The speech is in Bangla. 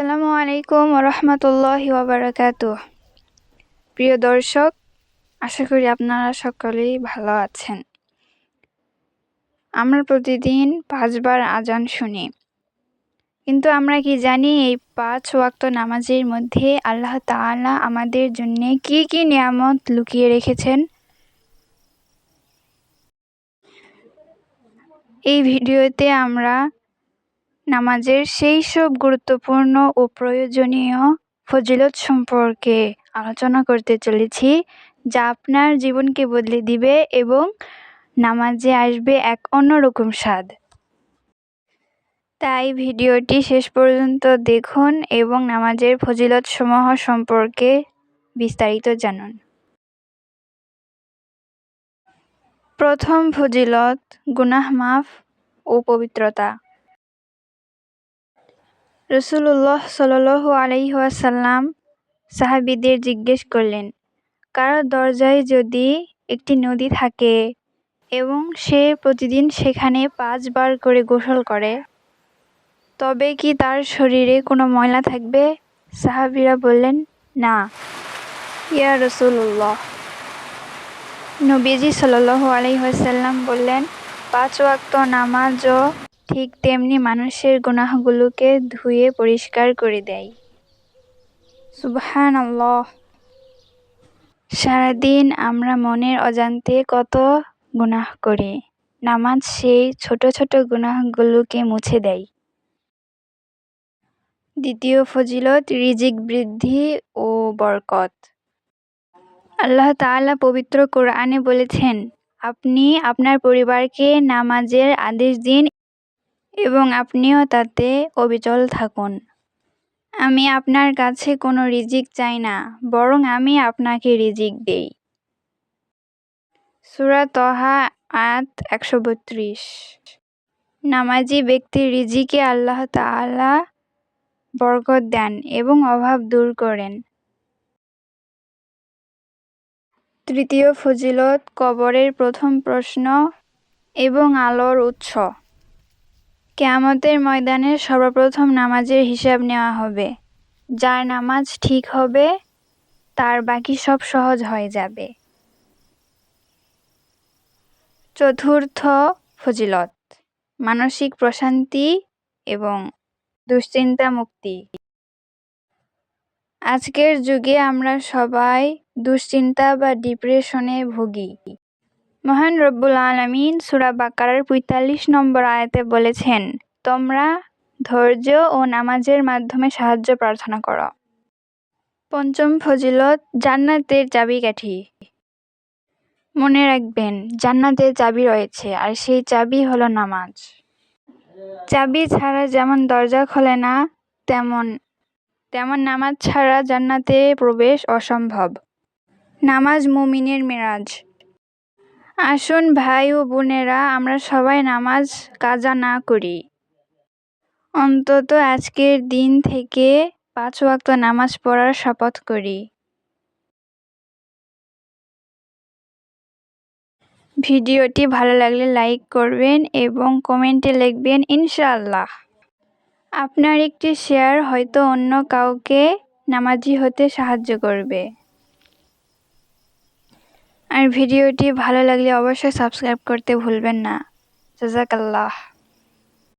আসসালামু আলাইকুম রহমতুল্লাহি ওবরাকাতু প্রিয় দর্শক, আশা করি আপনারা সকলেই ভালো আছেন। আমরা প্রতিদিন পাঁচবার আজান শুনি। কিন্তু আমরা কি জানি এই পাঁচ ওয়াক্ত নামাজের মধ্যে আল্লাহ তাআলা আমাদের জন্য কি কি নিয়ামত লুকিয়ে রেখেছেন? এই ভিডিওতে আমরা নামাজের সেই সব গুরুত্বপূর্ণ ও প্রয়োজনীয় ফজিলত সম্পর্কে আলোচনা করতে চলেছি, যা আপনার জীবনকে বদলে দিবে এবং নামাজে আসবে এক অন্যরকম স্বাদ। তাই ভিডিওটি শেষ পর্যন্ত দেখুন এবং নামাজের ফজিলত সমূহ সম্পর্কে বিস্তারিত জানুন। প্রথম ফজিলত, গুনাহ মাফ ও পবিত্রতা। রসুল্লাহ সাল আলহিহাসাল্লাম সাহাবিদের জিজ্ঞেস করলেন, কারও দরজায় যদি একটি নদী থাকে এবং সে প্রতিদিন সেখানে পাঁচবার করে গোসল করে, তবে কি তার শরীরে কোনো ময়লা থাকবে? সাহাবিরা বললেন, না। ইয়া রসুল্লাহ নবীজি সাল্লাহ আলহিহাসাল্লাম বললেন, পাঁচ ওয়াক্ত নামাজও ঠিক তেমনি মানুষের গুনাহগুলোকে ধুয়ে পরিষ্কার করে দেয়। সুবহান আল্লাহ সারাদিন আমরা মনের অজান্তে কত গুনাহ করি। নামাজ সেই ছোট ছোট গুনাহগুলোকে মুছে দেয়। দ্বিতীয় ফজিলত, রিজিক বৃদ্ধি ও বরকত। আল্লাহ তাআলা পবিত্র কোরআনে বলেছেন, আপনি আপনার পরিবারকে নামাজের আদেশ দিন এবং আপনিও তাতে অবিচল থাকুন। আমি আপনার কাছে কোনো রিজিক চাই না, বরং আমি আপনাকে রিজিক দেই। সুরা তহা, আয়াত একশো বত্রিশ। নামাজি ব্যক্তির রিজিকে আল্লাহ তাআলা বরকত দেন এবং অভাব দূর করেন। তৃতীয় ফজিলত, কবরের প্রথম প্রশ্ন এবং আলোর উৎস। কেয়ামতের ময়দানে সর্বপ্রথম নামাজের হিসাব নেওয়া হবে। যার নামাজ ঠিক হবে, তার বাকি সব সহজ হয়ে যাবে। চতুর্থ ফজিলত, মানসিক প্রশান্তি এবং দুশ্চিন্তা মুক্তি। আজকের যুগে আমরা সবাই দুশ্চিন্তা বা ডিপ্রেশনে ভুগি। মহান রব্বুল আলমিন সুরা বাকারার পঁয়তাল্লিশ নম্বর আয়াতে বলেছেন, তোমরা ধৈর্য ও নামাজের মাধ্যমে সাহায্য প্রার্থনা করো। পঞ্চম ফজিলত, জান্নাতের চাবিকাঠি মনে রাখবেন, জান্নাতের চাবি রয়েছে, আর সেই চাবি হলো নামাজ। চাবি ছাড়া যেমন দরজা খোলে না, তেমন তেমন নামাজ ছাড়া জান্নাতে প্রবেশ অসম্ভব। নামাজ মুমিনের মেরাজ। আসুন ভাই ও বোনেরা, আমরা সবাই নামাজ কাজা না করি। অন্তত আজকের দিন থেকে পাঁচ ওয়াক্ত নামাজ পড়ার শপথ করি। ভিডিওটি ভালো লাগলে লাইক করবেন এবং কমেন্টে লিখবেন, ইনশাআল্লাহ। আপনার একটি শেয়ার হয়তো অন্য কাউকে নামাজি হতে সাহায্য করবে। আর ভিডিওটি ভালো লাগলে অবশ্যই সাবস্ক্রাইব করতে ভুলবেন না। জাজাকাল্লাহ